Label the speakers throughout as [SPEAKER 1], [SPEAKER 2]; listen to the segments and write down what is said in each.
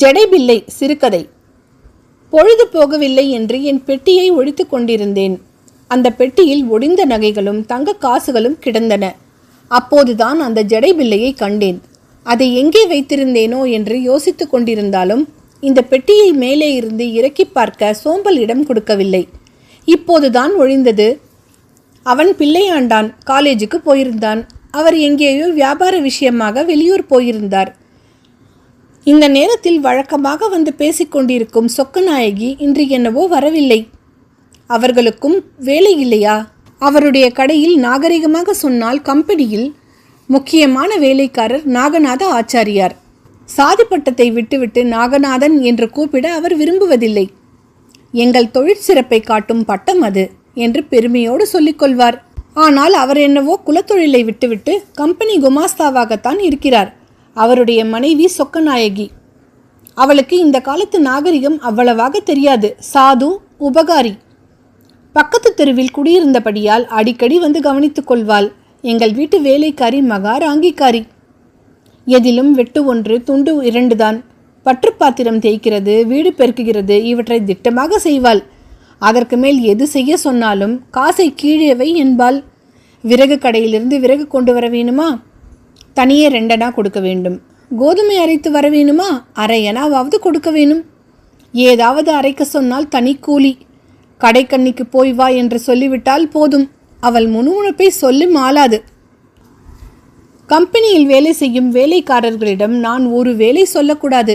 [SPEAKER 1] ஜடைபில்லை சிறுகதை. பொழுது போகவில்லை என்று என் பெட்டியை ஒழித்துக் கொண்டிருந்தேன். அந்த பெட்டியில் ஒடிந்த நகைகளும் தங்க காசுகளும் கிடந்தன. அப்போதுதான் அந்த ஜடைபில்லையை கண்டேன். அதை எங்கே வைத்திருந்தேனோ என்று யோசித்துக் கொண்டிருந்தாலும் இந்த பெட்டியை மேலே இருந்து இறக்கி பார்க்க சோம்பல் இடம் கொடுக்கவில்லை. இப்போதுதான் ஒழிந்தது. அவன் பிள்ளையாண்டான் காலேஜுக்கு போயிருந்தான். அவர் எங்கேயோ வியாபார விஷயமாக வெளியூர் போயிருந்தார். இந்த நேரத்தில் வழக்கமாக வந்து பேசிக்கொண்டிருக்கும் சொக்கநாயகி இன்று என்னவோ வரவில்லை. அவர்களுக்கும் வேலை இல்லையா? அவருடைய கடையில் நாகரிகமாக சொன்னால் கம்பெனியில் முக்கியமான வேலைக்காரர் நாகநாத ஆச்சாரியார். சாதி பட்டத்தை விட்டுவிட்டு நாகநாதன் என்று கூப்பிட அவர் விரும்புவதில்லை. எங்கள் தொழிற்சிறப்பை காட்டும் பட்டம் அது என்று பெருமையோடு சொல்லிக்கொள்வார் ஆனால் அவர் என்னவோ குலத்தொழிலை விட்டுவிட்டு கம்பெனி குமாஸ்தாவாகத்தான் இருக்கிறார். அவருடைய மனைவி சொக்கநாயகி. அவளுக்கு இந்த காலத்து நாகரிகம் அவ்வளவாக தெரியாது. சாது உபகாரி. பக்கத்து தெருவில் குடியிருந்தபடியால் அடிக்கடி வந்து கவனித்துக் கொள்வாள். எங்கள் வீட்டு வேலைக்காரி மகார் ராங்கிக்காரி. எதிலும் வெட்டு ஒன்று துண்டு இரண்டுதான். பற்றுப்பாத்திரம் தேய்க்கிறது வீடு பெருக்குகிறது இவற்றை திட்டமாக செய்வாள். அதற்கு மேல் எது செய்ய சொன்னாலும் காசை கீழேவை என்பாள். விறகு கடையிலிருந்து விறகு கொண்டு வர வேணுமா? தனியே ரெண்டனா கொடுக்க வேண்டும். கோதுமை அரைத்து வர வேணுமா? அரையனாவது கொடுக்க வேணும். ஏதாவது அரைக்க சொன்னால் தனி கூலி. கடைக்கண்ணிக்கு போய் வா என்று சொல்லிவிட்டால் போதும். அவள் முணுமுணுப்பை சொல்லி மாளாது கம்பெனியில் வேலை செய்யும் வேலைக்காரர்களிடம் நான் ஒரு வேலை சொல்லக்கூடாது.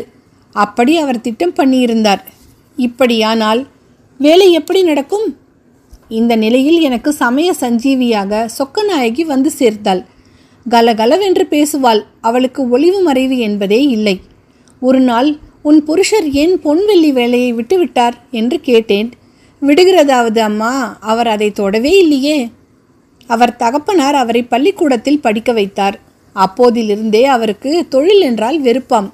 [SPEAKER 1] அப்படி அவர் திட்டம் பண்ணியிருந்தார். இப்படியானால் வேலை எப்படி நடக்கும்? இந்த நிலையில் எனக்கு சமய சஞ்சீவியாக சொக்கநாயகி வந்து சேர்த்தாள். கலகலவென்று பேசுவாள். அவளுக்கு ஒளிவு மறைவு என்பதே இல்லை. ஒரு நாள் உன் புருஷர் ஏன் பொன்வெள்ளி வேலையை விட்டுவிட்டார்? என்று கேட்டேன். விடுகிறதாவது அம்மா அவர் அதை தொடவே இல்லையே. அவர் தகப்பனார் அவரை பள்ளிக்கூடத்தில் படிக்க வைத்தார். அப்போதிலிருந்தே அவருக்கு தொழில் என்றால் வெறுப்பாம்.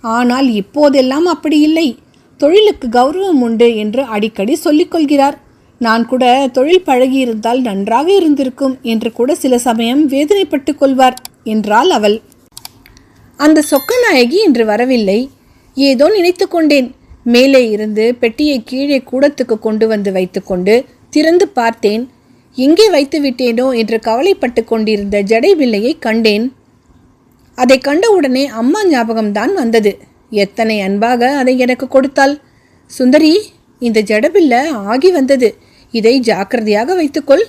[SPEAKER 1] ஆனால் இப்போதெல்லாம் அப்படி இல்லை. தொழிலுக்கு கௌரவம் உண்டு என்று அடிக்கடி சொல்லிக் கொள்கிறார். நான் கூட தொழில் பழகியிருந்தால் நன்றாக இருந்திருக்கும் என்று கூட சில சமயம் வேதனைப்பட்டு கொள்வார் என்றாள் அவள். அந்த சொக்கநாயகி இன்று வரவில்லை. ஏதோ நினைத்து கொண்டேன். மேலே இருந்து பெட்டியை கீழே கூடத்துக்கு கொண்டு வந்து வைத்துக்கொண்டு திறந்து பார்த்தேன். எங்கே வைத்து விட்டேனோ என்று கவலைப்பட்டு கொண்டிருந்த ஜடைபிள்ளையை கண்டேன். அதை கண்டவுடனே அம்மா ஞாபகம்தான் வந்தது. எத்தனை அன்பாக அதை எனக்கு கொடுத்தாள். சுந்தரி இந்த ஜடபில்ல ஆகி வந்தது. இதை ஜாக்கிரதையாக வைத்துக்கொள்.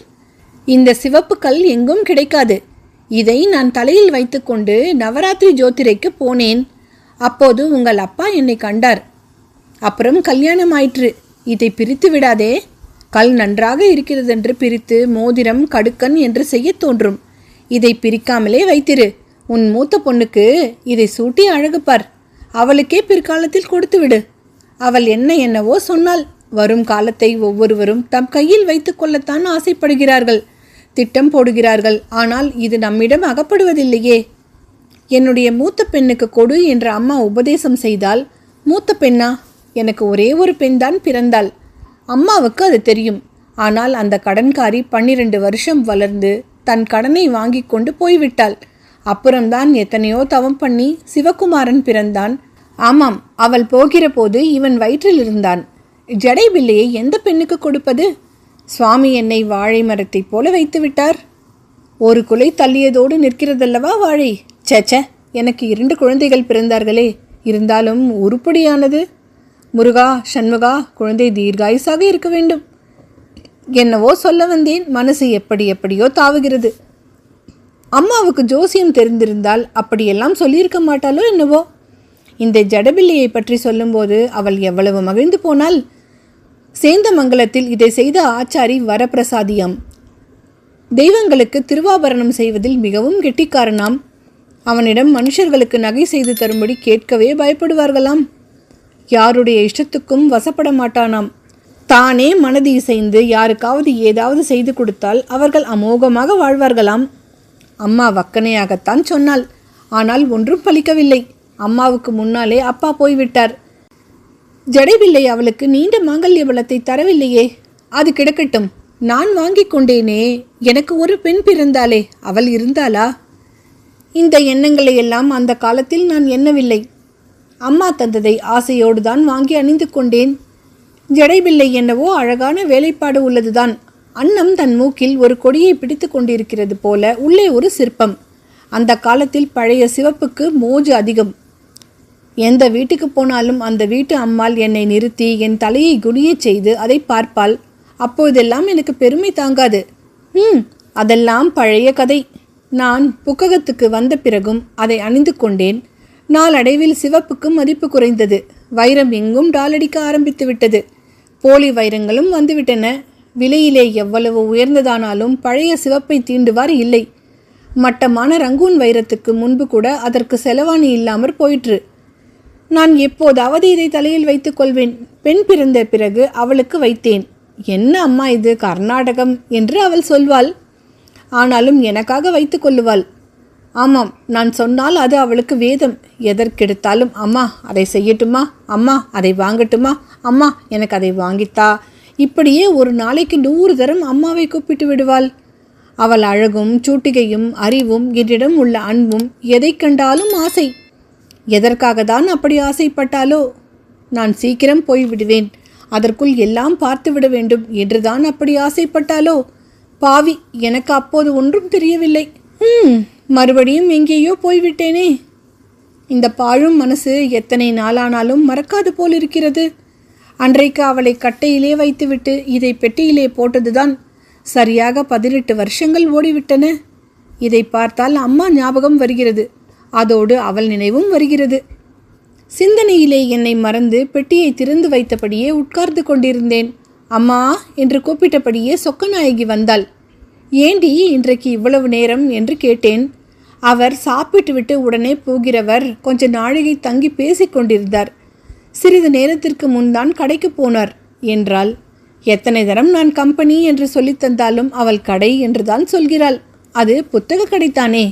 [SPEAKER 1] இந்த சிவப்பு கல் எங்கும் கிடைக்காது. இதை நான் தலையில் வைத்துக்கொண்டு நவராத்திரி ஜோதிரைக்கு போனேன். அப்போது உங்கள் அப்பா என்னை கண்டார். அப்புறம் கல்யாணம் ஆயிற்று. இதை பிரித்து விடாதே. கல் நன்றாக இருக்கிறதென்று பிரித்து மோதிரம் கடுக்கன் என்று செய்யத் தோன்றும். இதை பிரிக்காமலே வைத்திரு. உன் மூத்த பொண்ணுக்கு இதை சூட்டி அழகுப்பார். அவளுக்கே பிற்காலத்தில் கொடுத்து விடு அவள் என்ன என்னவோ சொன்னாள். வரும் காலத்தை ஒவ்வொருவரும் தம் கையில் வைத்துக்கொள்ளத்தான் ஆசைப்படுகிறார்கள். திட்டம் போடுகிறார்கள். ஆனால் இது நம்மிடம் அகப்படுவதில்லையே. என்னுடைய மூத்த பெண்ணுக்கு கொடு என்று அம்மா உபதேசம் செய்தால் மூத்த பெண்ணா எனக்கு ஒரே ஒரு பெண்தான் பிறந்தாள். அம்மாவுக்கு அது தெரியும். ஆனால் அந்த கடன்காரி பன்னிரண்டு வருஷம் வளர்ந்து தன் கடனை வாங்கி கொண்டு போய்விட்டாள். அப்புறம்தான் எத்தனையோ தவம் பண்ணி சிவகுமாரன் பிறந்தான். ஆமாம் அவள் போகிற போது இவன் வயிற்றில் இருந்தான். ஜடை பிள்ளையை எந்த பெண்ணுக்கு கொடுப்பது? சுவாமி என்னை வாழை மரத்தைப் போல வைத்து விட்டார். ஒரு குலை தள்ளியதோடு நிற்கிறதல்லவா வாழை? சேச்ச எனக்கு இரண்டு குழந்தைகள் பிறந்தார்களே. இருந்தாலும் உருப்படியானது. முருகா சண்முகா குழந்தை தீர்காயுசாக இருக்க வேண்டும். என்னவோ சொல்ல வந்தேன். மனசு எப்படி எப்படியோ தாவுகிறது. அம்மாவுக்கு ஜோசியம் தெரிந்திருந்தால் அப்படியெல்லாம் சொல்லியிருக்க மாட்டாளோ என்னவோ? இந்த ஜடபில்லியை பற்றி சொல்லும்போது அவள் எவ்வளவு மகிழ்ந்து போனாள்? சேந்தமங்கலத்தில் இதை செய்த ஆச்சாரி வரப்பிரசாதியாம். தெய்வங்களுக்கு திருவாபரணம் செய்வதில் மிகவும் கெட்டிக்காரனாம். அவனிடம் மனுஷர்களுக்கு நகை செய்து தரும்படி கேட்கவே பயப்படுவார்களாம். யாருடைய இஷ்டத்துக்கும் வசப்பட மாட்டானாம். தானே மனது இசைந்து யாருக்காவது ஏதாவது செய்து கொடுத்தால் அவர்கள் அமோகமாக வாழ்வார்களாம். அம்மா வக்கனையாகத்தான் சொன்னாள். ஆனால் ஒன்றும் பலிக்கவில்லை. அம்மாவுக்கு முன்னாலே அப்பா போய்விட்டார். ஜடைவில்லை அவளுக்கு நீண்ட மாங்கல்ய பலத்தை தரவில்லையே. அது கிடக்கட்டும். நான் வாங்கிக் கொண்டேனே. எனக்கு ஒரு பெண் பிறந்தாளே. அவள் இருந்தாளா? இந்த எண்ணங்களை எல்லாம் அந்த காலத்தில் நான் எண்ணவில்லை. அம்மா தந்ததை ஆசையோடு தான் வாங்கி அணிந்து கொண்டேன். ஜடைவில்லை என்னவோ அழகான வேலைப்பாடு உள்ளதுதான். அன்னம் தன் மூக்கில் ஒரு கொடியை பிடித்து கொண்டிருக்கிறது போல உள்ளே ஒரு சிற்பம். அந்த காலத்தில் பழைய சிவப்புக்கு மோஜு அதிகம். எந்த வீட்டுக்கு போனாலும் அந்த வீட்டு அம்மாள் என்னை நிறுத்தி என் தலையை குனியச் செய்து அதை பார்ப்பாள். அப்போதெல்லாம் எனக்கு பெருமை தாங்காது. ம் அதெல்லாம் பழைய கதை. நான் புக்ககத்துக்கு வந்த பிறகும் அதை அணிந்து கொண்டேன். நாளடைவில் சிவப்புக்கு மதிப்பு குறைந்தது. வைரம் எங்கும் டாலடிக்க ஆரம்பித்து விட்டது. போலி வைரங்களும் வந்துவிட்டன. விலையிலே எவ்வளவு உயர்ந்ததானாலும் பழைய சிவப்பை தீண்டுவார் இல்லை. மட்டமான ரங்கூன் வைரத்துக்கு முன்பு கூட அதற்கு செலவாணி இல்லாமற் போயிற்று. நான் எப்போதாவது இதை தலையில் வைத்துக் கொள்வேன்? பெண் பிறந்த பிறகு அவளுக்கு வைத்தேன். என்ன அம்மா இது? கர்நாடகம் என்று அவள் சொல்வாள். ஆனாலும் எனக்காக வைத்துக் கொள்ளுவாள். ஆமாம் நான் சொன்னால் அது அவளுக்கு வேதம். எதற்கெடுத்தாலும் அம்மா அதை செய்யட்டுமா? அம்மா அதை வாங்கட்டுமா? அம்மா எனக்கு அதை வாங்கித்தா? இப்படியே ஒரு நாளைக்கு நூறு தரம் அம்மாவை கூப்பிட்டு விடுவாள். அவள் அழகும் சூட்டிகையும் அறிவும் என்னிடம் உள்ள அன்பும் எதை கண்டாலும் ஆசை. எதற்காக தான் அப்படி ஆசைப்பட்டாலோ? நான் சீக்கிரம் போய் விடுவேன் அதற்குள் எல்லாம் பார்த்துவிட வேண்டும். என்றுதான் அப்படி ஆசைப்பட்டாலோ? பாவி எனக்கு அப்போது ஒன்றும் தெரியவில்லை. ம் மறுபடியும் எங்கேயோ போய்விட்டேனே. இந்த பாழும் மனசு எத்தனை நாளானாலும் மறக்காது போல் இருக்கிறது அன்றைக்கு அவளை கட்டையிலே வைத்துவிட்டு இதை பெட்டியிலே போட்டதுதான் சரியாக பதினெட்டு வருஷங்கள் ஓடிவிட்டன. இதை பார்த்தால் அம்மா ஞாபகம் வருகிறது. அதோடு அவள் நினைவும் வருகிறது. சிந்தனையிலே என்னை மறந்து பெட்டியை திறந்து வைத்தபடியே உட்கார்ந்து கொண்டிருந்தேன். அம்மா என்று கூப்பிட்டபடியே சொக்கநாயகி வந்தாள். ஏண்டி இன்றைக்கு இவ்வளவு நேரம் என்று கேட்டேன். அவர் சாப்பிட்டுவிட்டு உடனே போகிறவர் கொஞ்ச நாழிகை தங்கி பேசிக் கொண்டிருந்தார். சிறிது நேரத்திற்கு முன்தான் கடைக்கு போனார் என்றாள். எத்தனை தரம் நான் கம்பெனி என்று சொல்லித்தந்தாலும் அவள் கடை என்றுதான் சொல்கிறாள். அது புத்தக கடைத்தானே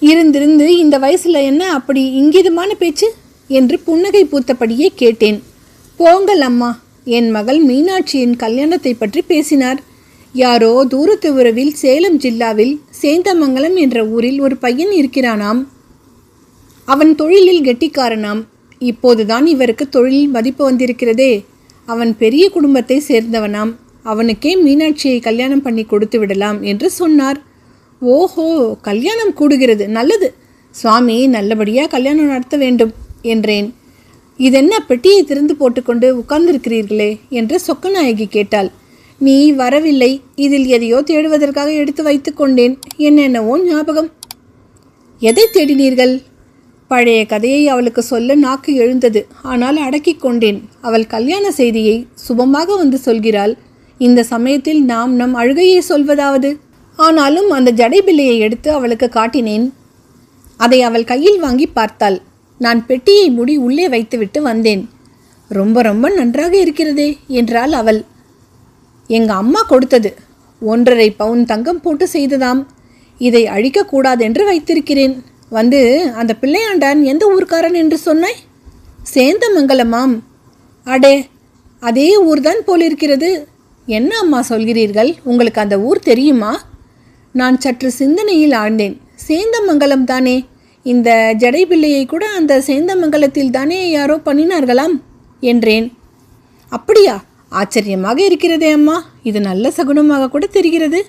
[SPEAKER 1] இருந்திருந்து இந்த வயசுல என்ன அப்படி இங்கிதமான பேச்சு? என்று புன்னகை பூத்தபடியே கேட்டேன். போங்கள் அம்மா என் மகள் மீனாட்சியின் கல்யாணத்தை பற்றி பேசினார். யாரோ தூரத்து உறவில் சேலம் ஜில்லாவில் சேந்தமங்கலம் என்ற ஊரில் ஒரு பையன் இருக்கிறானாம். அவன் தொழிலில் கெட்டிக்காரனாம். இப்போதுதான் இவருக்கு தொழிலில் மதிப்பு வந்திருக்கிறதே. அவன் பெரிய குடும்பத்தை சேர்ந்தவனாம். அவனுக்கே மீனாட்சியை கல்யாணம் பண்ணி கொடுத்து விடலாம் என்று சொன்னார். ஓஹோ கல்யாணம் கூடுகிறது. நல்லது. சுவாமி நல்லபடியாக கல்யாணம் நடத்த வேண்டும் என்றேன். இதென்ன பெட்டியை திறந்து போட்டுக்கொண்டு உட்கார்ந்திருக்கிறீர்களே என்று சொக்கநாயகி கேட்டாள். நீ வரவில்லை. இதில் எதையோ தேடுவதற்காக எடுத்து வைத்துக்கொண்டேன் என்னென்னவோ ஞாபகம். எதை தேடினீர்கள்? பழைய கதையை அவளுக்கு சொல்ல நாக்கு எழுந்தது. ஆனால் அடக்கிக் கொண்டேன். அவள் கல்யாண செய்தியை சுபமாக வந்து சொல்கிறாள். இந்த சமயத்தில் நாம் நம் அழுகையை சொல்வதாவது? ஆனாலும் அந்த ஜடைபில்லையை எடுத்து அவளுக்கு காட்டினேன். அதை அவள் கையில் வாங்கி பார்த்தாள். நான் பெட்டியை முடி உள்ளே வைத்துவிட்டு வந்தேன். ரொம்ப ரொம்ப நன்றாக இருக்கிறதே என்றாள் அவள். எங்கள் அம்மா கொடுத்தது. ஒன்றரை பவுன் தங்கம் போட்டு செய்ததாம். இதை அழிக்கக்கூடாதென்று வைத்திருக்கிறேன். வந்து அந்த பிள்ளையாண்டான் எந்த ஊர்க்காரன் என்று சொன்னாய்? சேந்தமங்கலமாம். அடே அதே ஊர்தான் போலிருக்கிறது. என்ன அம்மா சொல்கிறீர்கள்? உங்களுக்கு அந்த ஊர் தெரியுமா? நான் சற்று சிந்தனையில் ஆழ்ந்தேன். சேந்தமங்கலம் தானே? இந்த ஜடைபிள்ளையை கூட அந்த சேந்தமங்கலத்தில் தானே யாரோ பண்ணினார்களாம்? என்றேன். அப்படியா? ஆச்சரியமாக இருக்கிறதே அம்மா. இது நல்ல சகுனமாக கூட தெரிகிறது.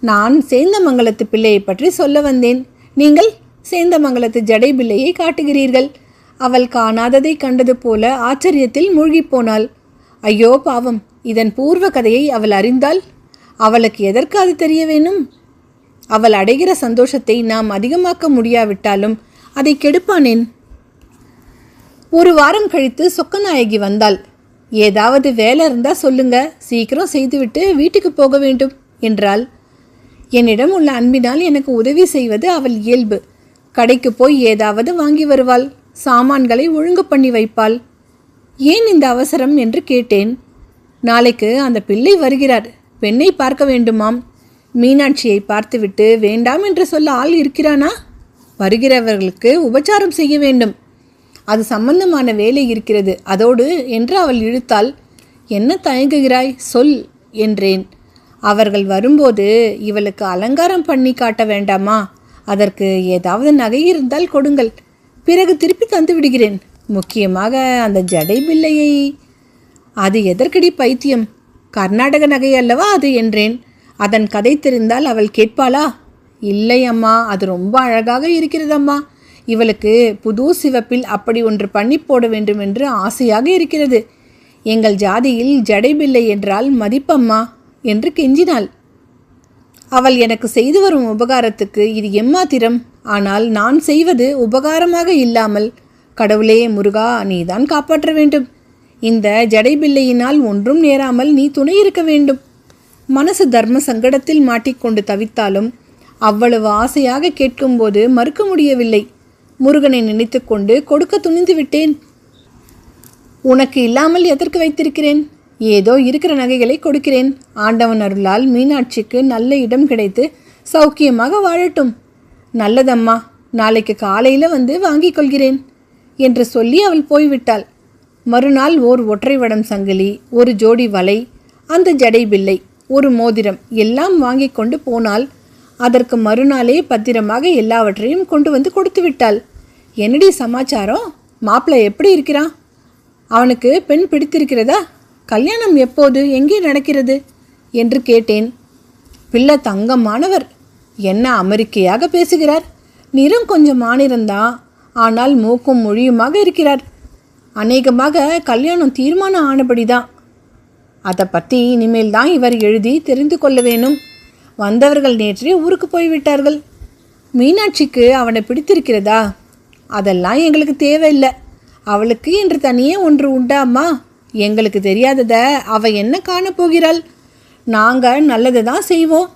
[SPEAKER 1] நான் சேந்தமங்கலத்து பிள்ளையை பற்றி சொல்ல வந்தேன். நீங்கள் சேந்தமங்கலத்து ஜடை பிள்ளையை காட்டுகிறீர்கள். அவள் காணாததை கண்டது போல ஆச்சரியத்தில் மூழ்கிப் போனாள். ஐயோ பாவம். இதன் பூர்வ கதையை அவள் அறிந்தால்? அவளுக்கு எதற்கு அது தெரிய வேணும் அவள் அடைகிற சந்தோஷத்தை நாம் அதிகமாக்க முடியாவிட்டாலும் அதை கெடுப்பானேன்? ஒரு வாரம் கழித்து சொக்கநாயகி வந்தாள். ஏதாவது வேலை இருந்தால் சொல்லுங்க சீக்கிரம் செய்துவிட்டு வீட்டுக்கு போக வேண்டும் என்றாள். என்னிடம் உள்ள அன்பினால் எனக்கு உதவி செய்வது அவள் இயல்பு. கடைக்கு போய் ஏதாவது வாங்கி வருவாள் சாமான்களை ஒழுங்கு பண்ணி வைப்பாள். ஏன் இந்த அவசரம் என்று கேட்டேன். நாளைக்கு அந்த பிள்ளை வருகிறார் பெண்ணை பார்க்க வேண்டுமாம். மீனாட்சியை பார்த்துவிட்டு வேண்டாம் என்று சொல்ல ஆள் இருக்கிறானா? வருகிறவர்களுக்கு உபச்சாரம் செய்ய வேண்டும். அது சம்பந்தமான வேலை இருக்கிறது. அதோடு என்று அவள் இழுத்தாள். என்ன தயங்குகிறாய்? சொல் என்றேன். அவர்கள் வரும்போது இவளுக்கு அலங்காரம் பண்ணி காட்ட வேண்டாமா? அதற்கு ஏதாவது நகை இருந்தால் கொடுங்கள். பிறகு திருப்பி தந்து விடுகிறேன். முக்கியமாக அந்த ஜடை பிள்ளையை. அது எதற்கடி பைத்தியம்? கர்நாடக நகை அல்லவா அது? என்றேன். அதன் கதை தெரிந்தால் அவள் கேட்பாளா? இல்லை அம்மா அது ரொம்ப அழகாக இருக்கிறதம்மா. இவளுக்கு புது சிவப்பில் அப்படி ஒன்று பண்ணி போட வேண்டும் என்று ஆசையாக இருக்கிறது. எங்கள் ஜாதியில் ஜடைபில்லை என்றால் மதிப்பம்மா என்று கெஞ்சினாள். அவள் எனக்கு செய்து வரும் உபகாரத்துக்கு இது எம்மாத்திரம். ஆனால் நான் செய்வது உபகாரமாக இல்லாமல் கடவுளே முருகா நீதான் காப்பாற்ற வேண்டும். இந்த ஜடைபில்லையினால் ஒன்றும் நேராமல் நீ துணை இருக்க வேண்டும். மனசு தர்ம சங்கடத்தில் மாட்டிக்கொண்டு தவித்தாலும் அவ்வளவு ஆசையாக கேட்கும்போது மறுக்க முடியவில்லை. முருகனை நினைத்துக்கொண்டு கொடுக்க துணிந்து விட்டேன். உனக்கு இல்லாமல் எதற்கு வைத்திருக்கிறேன்? ஏதோ இருக்கிற நகைகளை கொடுக்கிறேன். ஆண்டவன் அருளால் மீனாட்சிக்கு நல்ல இடம் கிடைத்து சௌக்கியமாக வாழட்டும். நல்லதம்மா நாளைக்கு காலையில் வந்து வாங்கிக் கொள்கிறேன் என்று சொல்லி அவள் போய்விட்டாள். மறுநாள் ஓர் ஒற்றை வடம் சங்கிலி ஒரு ஜோடி வலை அந்த ஜடை பிள்ளை. ஒரு மோதிரம் எல்லாம் வாங்கி கொண்டு போனால் அதற்கு மறுநாளே பத்திரமாக எல்லாவற்றையும் கொண்டு வந்து கொடுத்து விட்டாள் என்னடி சமாச்சாரம்? மாப்பிள்ளை எப்படி இருக்கிறான்? அவனுக்கு பெண் பிடித்திருக்கிறதா? கல்யாணம் எப்போது? எங்கே நடக்கிறது? என்று கேட்டேன். பிள்ளை தங்கமானவர். என்ன அமெரிக்கையாக பேசுகிறார்? நிறம் கொஞ்சம் மானிரம்தான் ஆனால் மூக்கும் மொழியுமாக இருக்கிறார். அநேகமாக கல்யாணம் தீர்மானம் ஆனபடிதான். அதை பற்றி இனிமேல் தான் இவர் எழுதி தெரிந்து கொள்ள வேணும். வந்தவர்கள் நேற்றே ஊருக்கு போய்விட்டார்கள். மீனாட்சிக்கு அவனை பிடித்திருக்கிறதா? அதெல்லாம் எங்களுக்கு தேவையில்லை. அவளுக்கு என்று தனியே ஒன்று உண்டாம்மா எங்களுக்கு தெரியாதத அவ என்ன காணப்போகிறாள் நாங்கள் நல்லதை தான் செய்வோம்.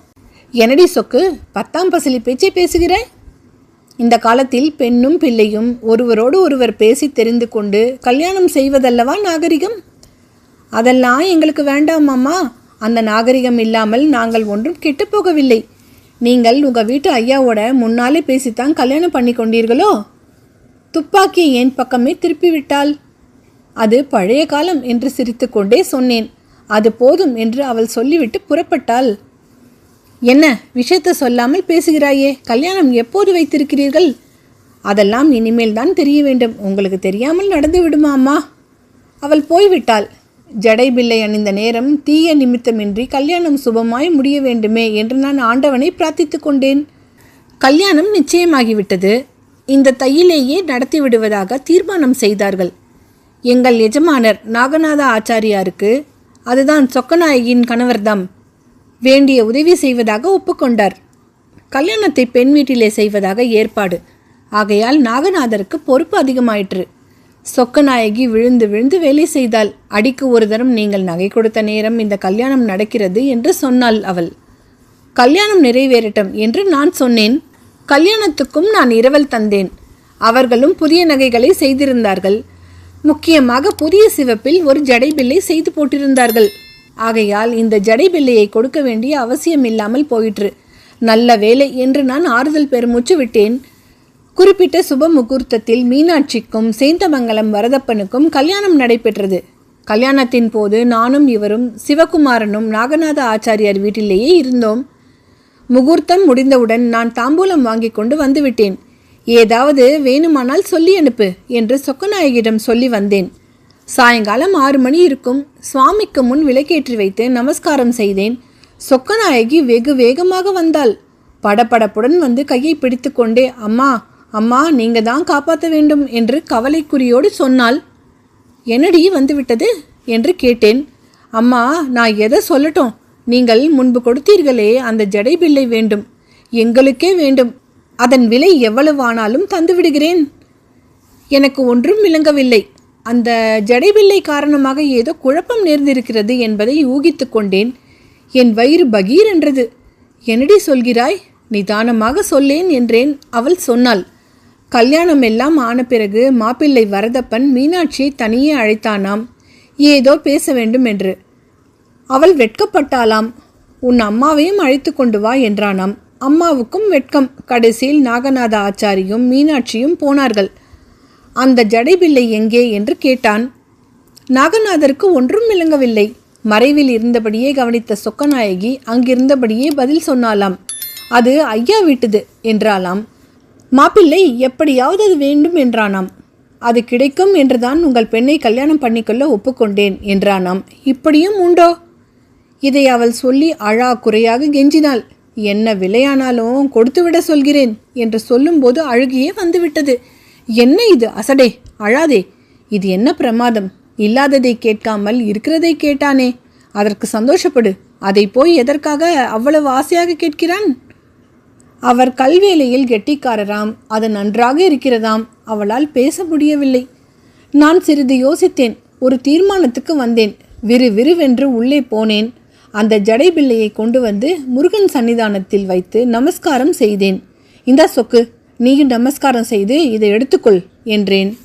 [SPEAKER 1] என்னடி சொக்கு? பத்தாம் பசலி பேச்சை பேசுகிறேன் இந்த காலத்தில் பெண்ணும் பிள்ளையும் ஒருவரோடு ஒருவர் பேசி தெரிந்து கொண்டு கல்யாணம் செய்வதல்லவா நாகரிகம்? அதெல்லாம் எங்களுக்கு வேண்டாம் அந்த நாகரிகம் இல்லாமல் நாங்கள் ஒன்றும் கெட்டுப்போகவில்லை நீங்கள் உங்கள் வீட்டு ஐயாவோட முன்னாலே பேசித்தான் கல்யாணம் பண்ணி கொண்டீர்களோ? துப்பாக்கியை என் பக்கமே திருப்பிவிட்டாள். அது பழைய காலம் என்று சிரித்துக்கொண்டே சொன்னேன். அது போதும் என்று அவள் சொல்லிவிட்டு புறப்பட்டாள். என்ன விஷயத்தை சொல்லாமல் பேசுகிறாயே? கல்யாணம் எப்போது வைத்திருக்கிறீர்கள்? அதெல்லாம் இனிமேல் தான் தெரிய வேண்டும். உங்களுக்கு தெரியாமல் நடந்து விடுமாம்மா அவள் போய்விட்டாள். ஜடைபில்லை அணிந்த நேரம் தீய நிமித்தமின்றி கல்யாணம் சுபமாய் முடிய வேண்டுமே என்று நான் ஆண்டவனை பிரார்த்தித்து கொண்டேன். கல்யாணம் நிச்சயமாகிவிட்டது. இந்த தையிலேயே நடத்தி விடுவதாக தீர்மானம் செய்தார்கள். எங்கள் எஜமானர் நாகநாத ஆச்சாரியாருக்கு அதுதான் சொக்கநாயகியின் கணவர்தாம். வேண்டிய உதவி செய்வதாக ஒப்புக்கொண்டார். கல்யாணத்தை பெண் வீட்டிலே செய்வதாக ஏற்பாடு. ஆகையால் நாகநாதருக்கு பொறுப்பு அதிகமாயிற்று. சொக்கநாயகி விழுந்து விழுந்து வேலை செய்தாள். அடிக்கு ஒரு தரம் நீங்கள் நகை கொடுத்த நேரம் இந்த கல்யாணம் நடக்கிறது என்று சொன்னாள் அவள். கல்யாணம் நிறைவேறட்டும் என்று நான் சொன்னேன். கல்யாணத்துக்கும் நான் இரவல் தந்தேன். அவர்களும் புதிய நகைகளை செய்திருந்தார்கள். முக்கியமாக புதிய சிவப்பில் ஒரு ஜடைபில்லை செய்து போட்டிருந்தார்கள். ஆகையால் இந்த ஜடைபில்லையை கொடுக்க வேண்டிய அவசியம் இல்லாமல் போயிற்று. நல்ல வேலை என்று நான் ஆறுதல் பெருமூச்சு விட்டேன். குறிப்பிட்ட சுப முகூர்த்தத்தில் மீனாட்சிக்கும் சேந்தமங்கலம் வரதப்பனுக்கும் கல்யாணம் நடைபெற்றது. கல்யாணத்தின் போது நானும் இவரும் சிவகுமாரனும் நாகநாத ஆச்சாரியார் வீட்டிலேயே இருந்தோம். முகூர்த்தம் முடிந்தவுடன் நான் தாம்பூலம் வாங்கி கொண்டு வந்துவிட்டேன். ஏதாவது வேணுமானால் சொல்லி அனுப்பு என்று சொக்கநாயகியிடம் சொல்லி வந்தேன். சாயங்காலம் ஆறு மணி இருக்கும். சுவாமிக்கு முன் விளக்கேற்றி வைத்து நமஸ்காரம் செய்தேன். சொக்கநாயகி வெகு வேகமாக வந்தாள். படபடப்புடன் வந்து கையை பிடித்துக்கொண்டே அம்மா அம்மா நீங்க தான் காப்பாற்ற வேண்டும் என்று கவலைக்குறியோடு சொன்னாள் என்னடி வந்துவிட்டது என்று கேட்டேன். அம்மா நான் எதை சொல்லட்டும் நீங்கள் முன்பு கொடுத்தீர்களே அந்த ஜடை பில்லை வேண்டும் எங்களுக்கே வேண்டும் அதன் விலை எவ்வளவானாலும் தந்துவிடுகிறேன் எனக்கு ஒன்றும் விளங்கவில்லை. அந்த ஜடைபில்லை காரணமாக ஏதோ குழப்பம் நேர்ந்திருக்கிறது என்பதை ஊகித்து கொண்டேன். என் வயிறு பகீர் என்றது என்னடி சொல்கிறாய்? நிதானமாக சொல்லேன் என்றேன் அவள் சொன்னாள். கல்யாணம் எல்லாம் ஆன பிறகு மாப்பிள்ளை வரதப்பன் மீனாட்சியை தனியே அழைத்தானாம். ஏதோ பேச வேண்டும் என்று. அவள் வெட்கப்பட்டாளாம். உன் அம்மாவையும் அழைத்து கொண்டு வா என்றானாம். அம்மாவுக்கும் வெட்கம். கடைசியில் நாகநாத ஆச்சாரியும் மீனாட்சியும் போனார்கள். அந்த ஜடைபிள்ளை எங்கே? என்று கேட்டான். நாகநாதருக்கு ஒன்றும் விளங்கவில்லை. மறைவில் இருந்தபடியே கவனித்த சொக்கநாயகி அங்கிருந்தபடியே பதில் சொன்னாலாம் அது ஐயா வீட்டுது என்றாலாம் மாப்பிள்ளை எப்படியாவது அது வேண்டும் என்றானாம். அது கிடைக்கும் என்றுதான் உங்கள் பெண்ணை கல்யாணம் பண்ணிக்கொள்ள ஒப்புக்கொண்டேன் என்றானாம். இப்படியும் உண்டோ? இதை அவள் சொல்லி அழா குறையாக கெஞ்சினாள். என்ன விலையானாலும் கொடுத்துவிட சொல்கிறேன் என்று சொல்லும்போது அழுகியே வந்துவிட்டது. என்ன இது? அசடே அழாதே. இது என்ன பிரமாதம்? இல்லாததை கேட்காமல் இருக்கிறதை கேட்டானே. அதற்கு சந்தோஷப்படு. அதை போய் எதற்காக அவ்வளவு ஆசையாக கேட்கிறான்? அவர் கல்வேலையில் கெட்டிக்காரராம் அது நன்றாக இருக்கிறதாம் அவளால் பேச முடியவில்லை. நான் சிறிது யோசித்தேன் ஒரு தீர்மானத்துக்கு வந்தேன் விறு விறுவென்று உள்ளே போனேன். அந்த ஜடைபிள்ளையை கொண்டு வந்து முருகன் சன்னிதானத்தில் வைத்து நமஸ்காரம் செய்தேன். இந்த சொக்கு நீயும் நமஸ்காரம் செய்து இதை எடுத்துக்கொள் என்றேன்.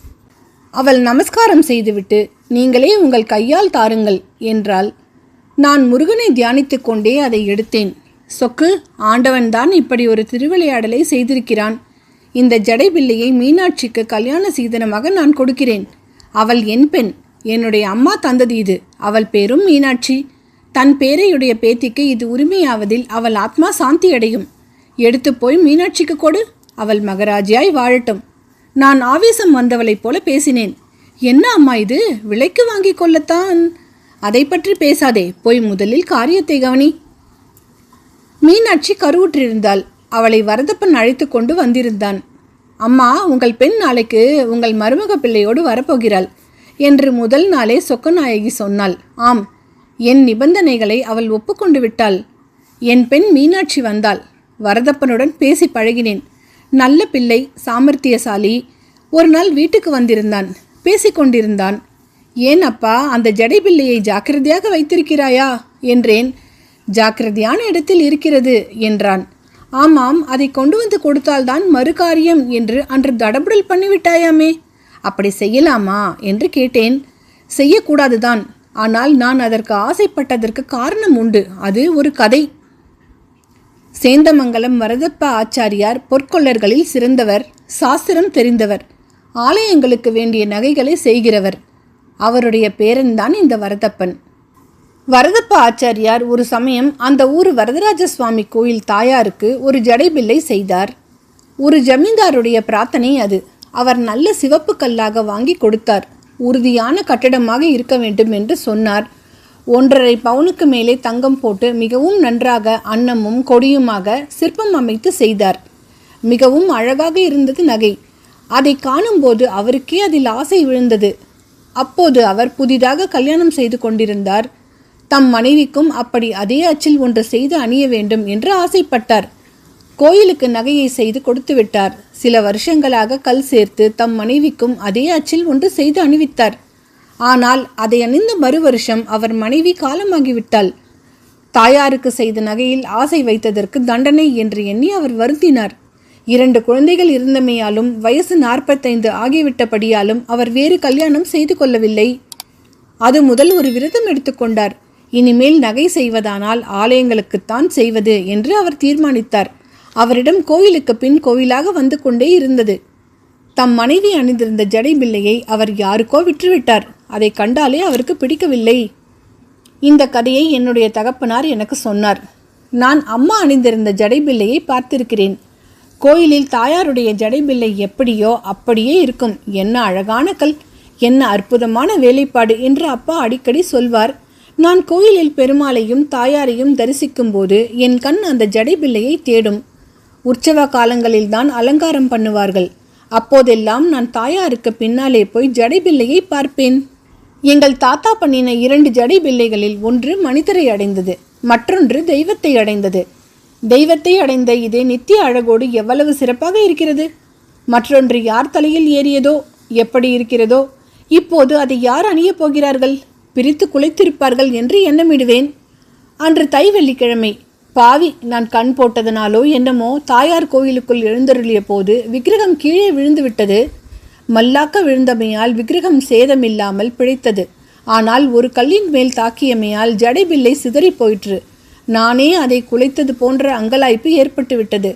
[SPEAKER 1] அவள் நமஸ்காரம் செய்துவிட்டு நீங்களே உங்கள் கையால் தாருங்கள் என்றால் நான் முருகனை தியானித்துக்கொண்டே அதை எடுத்தேன். சொக்கு ஆண்டவன்தான் இப்படி ஒரு திருவிளையாடலை செய்திருக்கிறான். இந்த ஜடைபில்லையை மீனாட்சிக்கு கல்யாண சீதனமாக நான் கொடுக்கிறேன். அவள் என் பெண் என்னுடைய அம்மா தந்தது இது அவள் பேரும் மீனாட்சி. தன் பேரையுடைய பேத்திக்கு இது உரிமையாவதில் அவள் ஆத்மா சாந்தி அடையும். எடுத்து போய் மீனாட்சிக்கு கொடு அவள் மகராஜியாய் வாழட்டும். நான் ஆவேசம் வந்தவளைப் போல பேசினேன். என்ன அம்மா இது விலைக்கு வாங்கிக் கொள்ளத்தான்? அதை பற்றி பேசாதே போய் முதலில் காரியத்தை கவனி. மீனாட்சி கருவுற்றிருந்தாள். அவளை வரதப்பன் அழைத்து கொண்டு வந்திருந்தான். அம்மா உங்கள் பெண் நாளைக்கு உங்கள் மருமக பிள்ளையோடு வரப்போகிறாள் என்று முதல் நாளே சொக்கநாயகி சொன்னாள். ஆம் என் நிபந்தனைகளை அவள் ஒப்புக்கொண்டு விட்டாள். என் பெண் மீனாட்சி வந்தாள். வரதப்பனுடன் பேசி பழகினேன். நல்ல பிள்ளை சாமர்த்தியசாலி. ஒரு நாள் வீட்டுக்கு வந்திருந்தான். பேசிக்கொண்டிருந்தான் ஏன் அப்பா அந்த ஜடை பிள்ளையை ஜாக்கிரதையாக வைத்திருக்கிறாயா? என்றேன். ஜாக்கிரதையான இடத்தில் இருக்கிறது என்றான். ஆமாம் அதை கொண்டு வந்து கொடுத்தால்தான் மறுகாரியம் என்று அன்று தடபுடல் பண்ணிவிட்டாயாமே. அப்படி செய்யலாமா என்று கேட்டேன். செய்யக்கூடாதுதான். ஆனால் நான் அதற்கு ஆசைப்பட்டதற்கு காரணம் உண்டு. அது ஒரு கதை. சேந்தமங்கலம் வரதப்ப ஆச்சாரியார் பொற்கொள்ளர்களில் சிறந்தவர் சாஸ்திரம் தெரிந்தவர் ஆலயங்களுக்கு வேண்டிய நகைகளை செய்கிறவர். அவருடைய பேரன்தான் இந்த வரதப்பன். வரதப்ப ஆச்சாரியார் ஒரு சமயம் அந்த ஊர் வரதராஜ சுவாமி கோயில் தாயாருக்கு ஒரு ஜடைபில்லை செய்தார். ஒரு ஜமீன்தாருடைய பிரார்த்தனை அது. அவர் நல்ல சிவப்பு கல்லாக வாங்கி கொடுத்தார். உறுதியான கட்டிடமாக இருக்க வேண்டும் என்று சொன்னார். ஒன்றரை பவுனுக்கு மேலே தங்கம் போட்டு மிகவும் நன்றாக அன்னமும் கொடியுமாக சிற்பம் அமைத்து செய்தார். மிகவும் அழகாக இருந்தது நகை. அதை காணும்போது அவருக்கே அதில் ஆசை விழுந்தது. அப்போது அவர் புதிதாக கல்யாணம் செய்து கொண்டிருந்தார். தம் மனைவிக்கும் அப்படி அதே அச்சில் ஒன்று செய்து அணிய வேண்டும் என்று ஆசைப்பட்டார். கோயிலுக்கு நகையை செய்து கொடுத்து விட்டார். சில வருஷங்களாக கல் சேர்த்து தம் மனைவிக்கும் அதே அச்சில் ஒன்று செய்து அணிவித்தார். ஆனால் அதை அணிந்த மறு வருஷம் அவர் மனைவி காலமாகிவிட்டாள். தாயாருக்கு செய்த நகையில் ஆசை வைத்ததற்கு தண்டனை என்று எண்ணி அவர் வருந்தினார். இரண்டு குழந்தைகள் இருந்தமையாலும் வயசு நாற்பத்தைந்து ஆகிவிட்டபடியாலும் அவர் வேறு கல்யாணம் செய்து கொள்ளவில்லை. அது முதல் ஒரு விரதம் எடுத்துக்கொண்டார். இனிமேல் நகை செய்வதானால் ஆலயங்களுக்குத்தான் செய்வது என்று அவர் தீர்மானித்தார். அவரிடம் கோயிலுக்கு பின் கோவிலாக வந்து கொண்டே இருந்தது. தம் மனைவி அணிந்திருந்த ஜடைபில்லையை அவர் யாருக்கோ விற்றுவிட்டார். அதை கண்டாலே அவருக்கு பிடிக்கவில்லை. இந்த கதையை என்னுடைய தகப்பனார் எனக்கு சொன்னார். நான் அம்மா அணிந்திருந்த ஜடைபிள்ளையை பார்த்திருக்கிறேன். கோயிலில் தாயாருடைய ஜடைபிள்ளை எப்படியோ அப்படியே இருக்கும். என்ன அழகான கல் என்ன அற்புதமான வேலைப்பாடு என்று அப்பா அடிக்கடி சொல்வார். நான் கோயிலில் பெருமாளையும் தாயாரையும் தரிசிக்கும் போது என் கண் அந்த ஜடைபிள்ளையை தேடும். உற்சவ காலங்களில்தான் அலங்காரம் பண்ணுவார்கள். அப்போதெல்லாம் நான் தாயாருக்கு பின்னாலே போய் ஜடைபிள்ளையை பார்ப்பேன். எங்கள் தாத்தா பண்ணின இரண்டு ஜடைபிள்ளைகளில் ஒன்று மனிதரை அடைந்தது மற்றொன்று தெய்வத்தை அடைந்தது. தெய்வத்தை அடைந்த இதே நித்திய அழகோடு எவ்வளவு சிறப்பாக இருக்கிறது? மற்றொன்று யார் தலையில் ஏறியதோ எப்படி இருக்கிறதோ இப்போது அதை யார் அணியப் போகிறார்கள்? பிரித்து குலைத்திருப்பார்கள் என்று எண்ணமிடுவேன். அன்று தை வெள்ளிக்கிழமை பாவி நான் கண் போட்டதனாலோ என்னமோ தாயார் கோயிலுக்குள் எழுந்தருளிய போது விக்கிரகம் கீழே விழுந்து விட்டது மல்லாக்க விழுந்தமையால் விக்கிரகம் சேதமில்லாமல் பிழைத்தது. ஆனால் ஒரு கல்லின் மேல் தாக்கியமையால் ஜடைபில்லை சிதறி போயிற்று. நானே அதை குலைத்தது போன்ற அங்கலாய்ப்பு ஏற்பட்டுவிட்டது.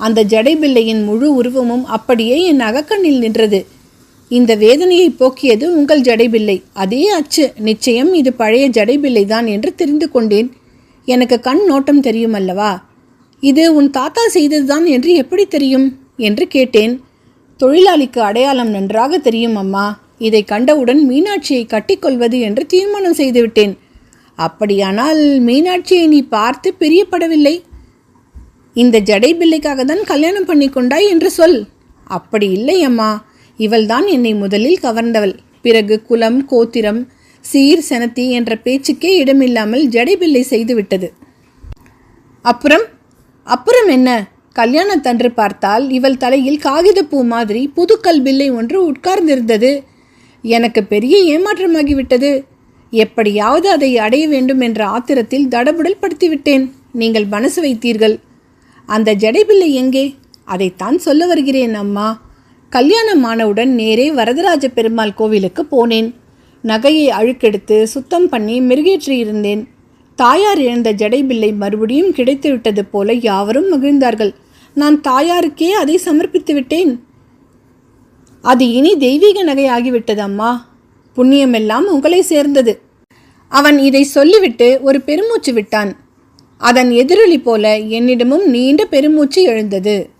[SPEAKER 1] அந்த ஜடைபில்லையின் முழு உருவமும் அப்படியே என் அகக்கண்ணில் நின்றது. இந்த வேதனையை போக்கியது உங்கள் ஜடைபிள்ளை. அதே அச்சு. நிச்சயம் இது பழைய ஜடைபிள்ளை தான் என்று தெரிந்து கொண்டேன். எனக்கு கண் நோட்டம் தெரியும் அல்லவா இது உன் தாத்தா செய்ததுதான் என்று எப்படி தெரியும்? என்று கேட்டேன். தொழிலாளிக்கு அடையாளம் நன்றாக தெரியும் அம்மா. இதை கண்டவுடன் மீனாட்சியை கட்டிக்கொள்வது என்று தீர்மானம் செய்துவிட்டேன் அப்படியானால் மீனாட்சியை நீ பார்த்து பிரியப்படவில்லை? இந்த ஜடை பிள்ளைக்காக தான் கல்யாணம் பண்ணி கொண்டாய் என்று சொல். அப்படி இல்லை அம்மா. இவள்தான் என்னை முதலில் கவர்ந்தவள். பிறகு குலம் கோத்திரம் சீர் செனத்தி என்ற பேச்சுக்கே இடமில்லாமல் ஜடைபில்லை செய்துவிட்டது. அப்புறம்? அப்புறம் என்ன? கல்யாணத்தன்று பார்த்தால் இவள் தலையில் காகிதப்பூ மாதிரி புதுக்கல் பில்லை ஒன்று உட்கார்ந்திருந்தது. எனக்கு பெரிய ஏமாற்றமாகிவிட்டது. எப்படியாவது அதை அடைய வேண்டும் என்ற ஆத்திரத்தில் தடபுடல் படுத்திவிட்டேன். நீங்கள் மனசு வைத்தீர்கள். அந்த ஜடைபில்லை எங்கே? அதைத்தான் சொல்ல வருகிறேன் அம்மா. கல்யாணம் ஆனவுடன் நேரே வரதராஜ பெருமாள் கோவிலுக்கு போனேன். நகையை அழுக்கெடுத்து சுத்தம் பண்ணி மெருகேற்றி இருந்தேன் தாயார் இழந்த ஜடைபிள்ளை மறுபடியும் கிடைத்துவிட்டது போல யாவரும் மகிழ்ந்தார்கள். நான் தாயாருக்கே அதை சமர்ப்பித்து விட்டேன். அது இனி தெய்வீக நகை ஆகிவிட்டது அம்மா. புண்ணியமெல்லாம் உங்களை சேர்ந்தது. அவன் இதை சொல்லிவிட்டு ஒரு பெருமூச்சு விட்டான். அதன் எதிரொலி போல என்னிடமும் நீண்ட பெருமூச்சு எழுந்தது.